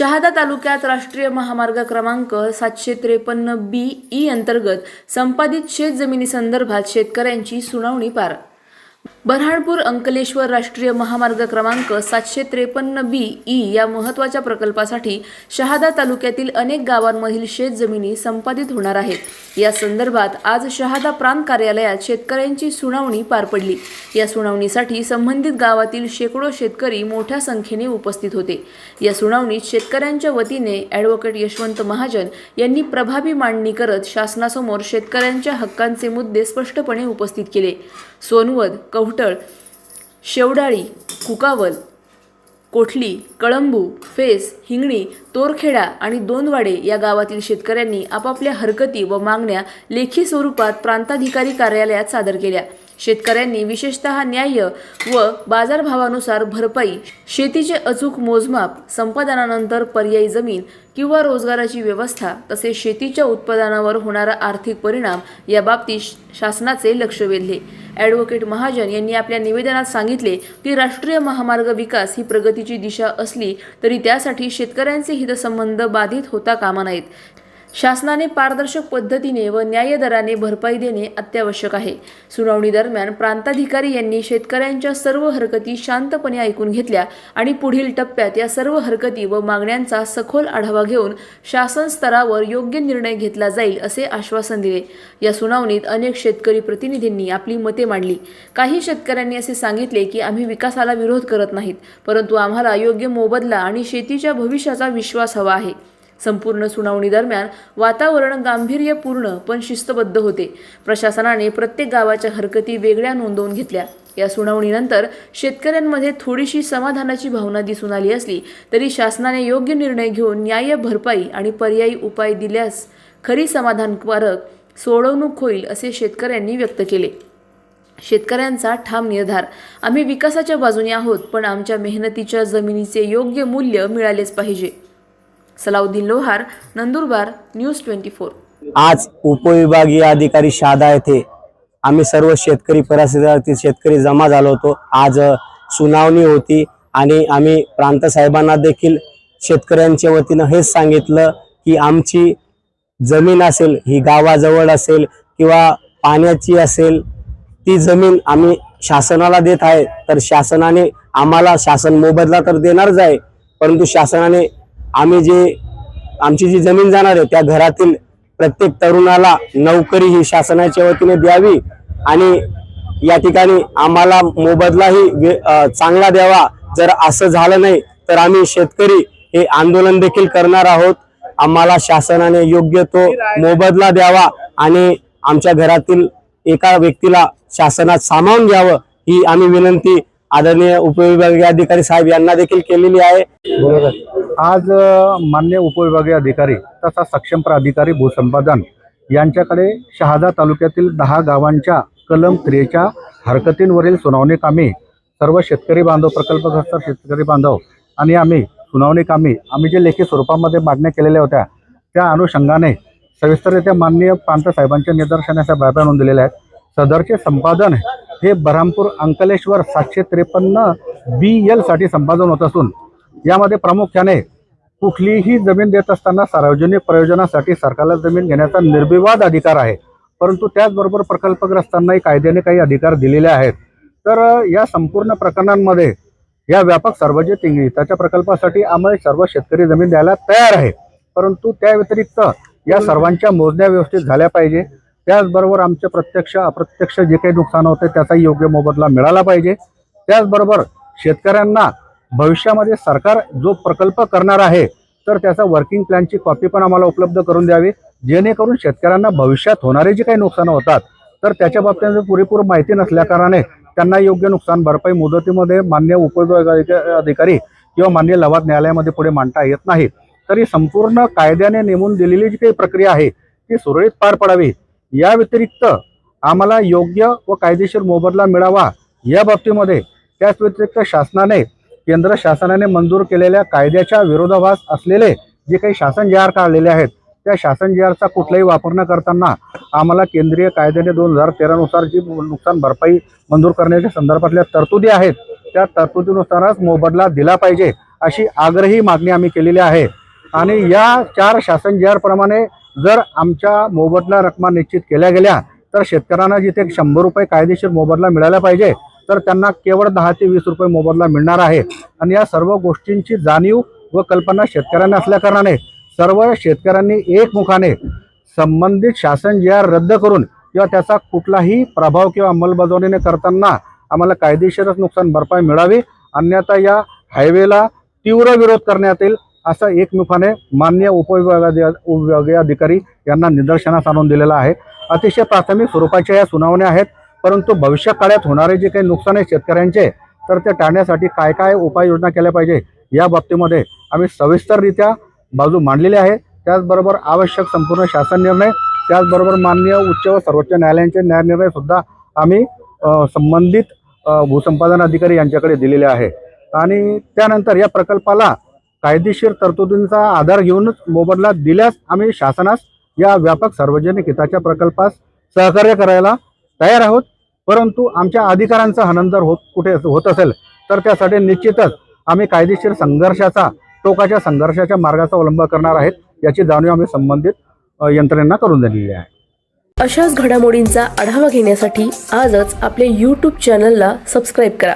शहादा तालुक्यात राष्ट्रीय महामार्ग क्रमांक सातशे त्रेपन्न बी ई अंतर्गत संपादित शेत जमिनीसंदर्भात शेतकऱ्यांची सुनावणी पार बऱ्हाणपूर अंकलेश्वर राष्ट्रीय महामार्ग क्रमांक सातशे त्रेपन्न बी ई या महत्त्वाच्या प्रकल्पासाठी शहादा तालुक्यातील अनेक गावांमधील शेत जमिनी संपादित होणार आहेत. या संदर्भात आज शहादा प्रांत कार्यालयात शेतकऱ्यांची सुनावणी पार पडली. या सुनावणीसाठी संबंधित गावातील शेकडो शेतकरी मोठ्या संख्येने उपस्थित होते. या सुनावणीत शेतकऱ्यांच्या वतीने ॲडव्होकेट यशवंत महाजन यांनी प्रभावी मांडणी करत शासनासमोर शेतकऱ्यांच्या हक्कांचे मुद्दे स्पष्टपणे उपस्थित केले. सोनवद कवठळ शेवडाळी कुकावल कोठली कळंबू फेस हिंगणी तोरखेडा आणि दोनवाडे या गावातील शेतकऱ्यांनी आपापल्या हरकती व मागण्या लेखी स्वरूपात प्रांताधिकारी कार्यालयात सादर केल्या. शेतकऱ्यांनी विशेषतः न्याय्य व बाजारभावानुसार भरपाई शेतीचे अचूक मोजमाप संपादनानंतर पर्यायी जमीन किंवा रोजगाराची व्यवस्था तसेच शेतीच्या उत्पादनावर होणारा आर्थिक परिणाम या बाबतीत शासनाचे लक्ष वेधले. ॲडव्होकेट महाजन यांनी आपल्या निवेदनात सांगितले की राष्ट्रीय महामार्ग विकास ही प्रगतीची दिशा असली तरी त्यासाठी शेतकऱ्यांचे हितसंबंध बाधित होता कामा नयेत. शासनाने पारदर्शक पद्धतीने व न्याय दराने भरपाई देणे अत्यावश्यक आहे. सुनावणी दरम्यान प्रांताधिकारी यांनी शेतकऱ्यांच्या सर्व हरकती शांतपणे ऐकून घेतल्या आणि पुढील टप्प्यात या सर्व हरकती व मागण्यांचा सखोल आढावा घेऊन शासन स्तरावर योग्य निर्णय घेतला जाईल असे आश्वासन दिले. या सुनावणीत अनेक शेतकरी प्रतिनिधींनी आपली मते मांडली. काही शेतकऱ्यांनी असे सांगितले की आम्ही विकासाला विरोध करत नाहीत परंतु आम्हाला योग्य मोबदला आणि शेतीच्या भविष्याचा विश्वास हवा आहे. संपूर्ण सुनावणी दरम्यान वातावरण गांभीर्यपूर्ण पण शिस्तबद्ध होते. प्रशासनाने प्रत्येक गावाच्या हरकती वेगळ्या नोंदवून घेतल्या. या सुनावणीनंतर शेतकऱ्यांमध्ये थोडीशी समाधानाची भावना दिसून आली असली तरी शासनाने योग्य निर्णय घेऊन न्याय्य भरपाई आणि पर्यायी उपाय दिल्यास खरी समाधानकारक सोडवणूक होईल असे शेतकऱ्यांनी व्यक्त केले. शेतकऱ्यांचा ठाम निर्धार. आम्ही विकासाच्या बाजूने आहोत पण आमच्या मेहनतीच्या जमिनीचे योग्य मूल्य मिळालेच पाहिजे. Salauddin Lohar Nandurbar news twenty four. आज उपविभागीय अधिकारी शहादा येथे. आम्ही सर्व शेतकरी परिसरातील शेतकरी जमा झालो होतो. आज सुनावणी होती आणि आम्ही प्रांत साहेबांना देखील शेतकऱ्यांच्या वतीनं हेच सांगितलं की आमची जमीन असेल ही गावाजवळ असेल किंवा पाण्याची असेल ती जमीन आम्ही शासनाला देत आहे. तर शासनाने आम्हाला शासन मोबदला तर देणारच आहे परंतु शासनाने आम्ही जे आमची जी जमीन जाणार आहे त्या घरातील प्रत्येक तरुणाला नोकरी ही शासनाच्या वतीने द्यावी आणि या ठिकाणी आम्हाला मोबदलाही वे- चांगला द्यावा. जर असं झालं नाही तर आम्ही शेतकरी हे आंदोलन देखील करणार आहोत. आम्हाला शासनाने योग्य तो मोबदला द्यावा आणि आमच्या घरातील एका व्यक्तीला शासनात सामावून घ्यावं ही आम्ही विनंती आदरणीय उपविभागीय अधिकारी साहेब यांना देखील केलेली आहे. आज मान्य उपविभागीय अधिकारी तथा सक्षम प्राधिकारी भूसंपादन यांच्याकडे शहादा तालुक्यातील दहा गावांच्या कलम त्रेच्या हरकतींवरील सुनावणी कामे सर्व शेतकरी बांधव प्रकल्पग्रस्त शेतकरी बांधव आणि आम्ही सुनावणी कामी आम्ही जे लेखी स्वरूपामध्ये मागण्या केलेल्या होत्या त्या अनुषंगाने सविस्तररित्या माननीय प्रांत साहेबांच्या निदर्शनाच्या बाब्या नोंदलेल्या आहेत. सदरचे संपादन हे बऱ्हामपूर अंकलेश्वर सातशे त्रेपन्न बी एलसाठी संपादन होत असून यामध्ये प्रामुख्याने कुठलीही जमीन देत असताना सार्वजनिक प्रयोजनासाठी सरकारला जमीन घेण्याचा निर्विवाद अधिकार आहे. परंतु त्याचबरोबर प्रकल्पग्रस्तांनाही कायद्याने काही अधिकार दिलेले आहेत. तर या संपूर्ण प्रकरणांमध्ये या व्यापक सार्वजनिक हिताच्या प्रकल्पासाठी आम्ही सर्व शेतकरी जमीन द्यायला तयार आहे. परंतु त्या व्यतिरिक्त या सर्वांच्या मोजण्या व्यवस्थित झाल्या पाहिजे. त्याचबरोबर आमचे प्रत्यक्ष अप्रत्यक्ष जे काही नुकसान होते त्याचाही योग्य मोबदला मिळाला पाहिजे. त्याचबरोबर शेतकऱ्यांना भविष्यामध्ये सरकार जो प्रकल्प करणार आहे तर त्याचा वर्किंग प्लॅनची कॉपी पण आम्हाला उपलब्ध करून द्यावी. जेणेकरून शेतकऱ्यांना भविष्यात होणारे जे काही नुकसान होतात तर त्याच्या बाबतीत पुरेपूर माहिती नसल्याकारणाने त्यांना योग्य नुकसान भरपाई मुदतीमध्ये मान्य उपविभाग अधिकारी किंवा मान्य लवाद न्यायालयामध्ये पुढे मांडता येत नाही. तरी संपूर्ण कायद्याने नेमून दिलेली जी काही प्रक्रिया आहे ती सुरळीत पार पडावी. या व्यतिरिक्त आम्हाला योग्य व कायदेशीर मोबदला मिळावा या बाबतीमध्ये त्याच व्यतिरिक्त शासनाने केंद्र शासनाने मंजूर केलेल्या कायद्याच्या विरोधाभास असलेले जे काही शासन जी आर काढलेले आहेत त्या शासन जी आरचा कुठलाही वापर न करताना आम्हाला केंद्रीय कायद्याने दोन हजार तेरानुसार जी नुकसान भरपाई मंजूर करण्याच्या संदर्भातल्या तरतुदी आहेत त्या तरतुदीनुसारच मोबदला दिला पाहिजे अशी आग्रही मागणी आम्ही केलेली आहे. आणि या चार शासन जी जर आमच्या मोबदला रकमा निश्चित केल्या गेल्या तर शेतकऱ्यांना जिथे शंभर रुपये कायदेशीर मोबदला मिळाला पाहिजे तर त्यांना केवळ दहा ते वीस रुपये मोबदला मिळणार आहे. आणि या सर्व गोष्टींची जाणीव व कल्पना शेतकऱ्यांना असल्याकारणाने सर्व शेतकऱ्यांनी एकमुखाने संबंधित शासन जे आर रद्द करून किंवा त्याचा कुठलाही प्रभाव किंवा अंमलबजावणीने करताना आम्हाला कायदेशीरच नुकसान भरपाई मिळावी. अन्यथा या हायवेला तीव्र विरोध करण्यात येईल असं एकमुखाने मान्य उपविभागाधी उपविभागीय अधिकारी यांना निदर्शनास आणून दिलेला आहे. अतिशय प्राथमिक स्वरूपाच्या या सुनावण्या आहेत. परंतु भविष्य काळात होणारे जे काही नुकसान आहे शेतकऱ्यांचे तर ते टाळण्यासाठी काय काय उपाययोजना केल्या पाहिजे या बाबतीमध्ये आम्ही सविस्तररित्या बाजू मांडलेली आहे. त्याचबरोबर आवश्यक संपूर्ण शासन निर्णय त्याचबरोबर मान्य उच्च व सर्वोच्च न्यायालयांचे न्यायनिर्णयसुद्धा आम्ही संबंधित भूसंपादन अधिकारी यांच्याकडे दिलेले आहे. आणि त्यानंतर या प्रकल्पाला कायदेशीर तरतुदींचा आधार घेऊनच मोबदला दिल्यास आम्ही शासनास या व्यापक सार्वजनिक हिताच्या प्रकल्पास सहकार्य करायला तयार आहोत. परंतु आमच्या अधिकारांचा हनन जर होत कुठे होत असेल तर त्यासाठी निश्चितच आम्ही कायदेशीर संघर्षाचा टोकाच्या संघर्षाच्या मार्गाचा अवलंब करणार आहेत याची जाणीव आम्ही संबंधित यंत्रणेना करून दिलेली आहे. अशाच घडामोडींचा आढावा घेण्यासाठी आजच आपल्या यूट्यूब चॅनलला सबस्क्राईब करा.